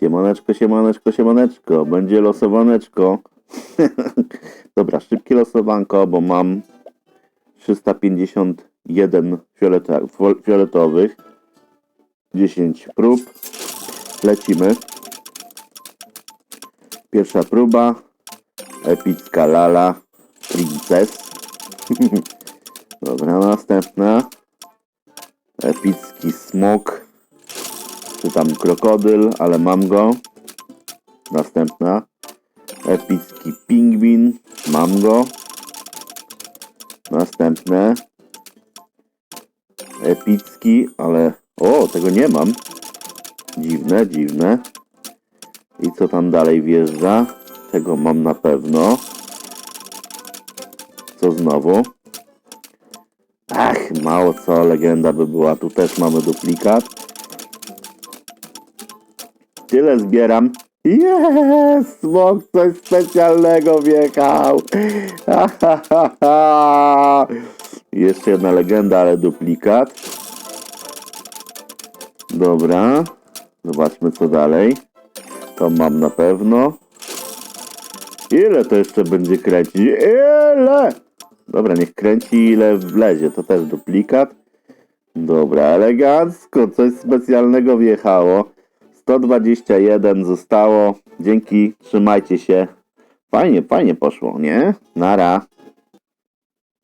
Siemaneczko, siemaneczko, siemaneczko. Będzie losowaneczko. Dobra, szybkie losowanko, bo mam 351 fioleta, fo- fioletowych. 10 prób. Lecimy. Pierwsza próba. Epicka lala. Princess. Dobra, następna. Epicki smok. Czy tam krokodyl, ale mam go. Następna. Epicki pingwin. Mam go. Następne. Epicki, ale... O, tego nie mam. Dziwne, dziwne. I co tam dalej wjeżdża? Tego mam na pewno. Co znowu? Ach, mało co, legenda by była. Tu też mamy duplikat. Tyle zbieram. Jest! Smok coś specjalnego wjechał. Ha. Jeszcze jedna legenda, ale duplikat. Dobra. Zobaczmy co dalej. To mam na pewno. Ile to jeszcze będzie kręcić? Ile? Dobra, niech kręci ile wlezie. To też duplikat. Dobra, elegancko. Coś specjalnego wjechało. 121 zostało. Dzięki, trzymajcie się. Fajnie, fajnie poszło, nie? Nara.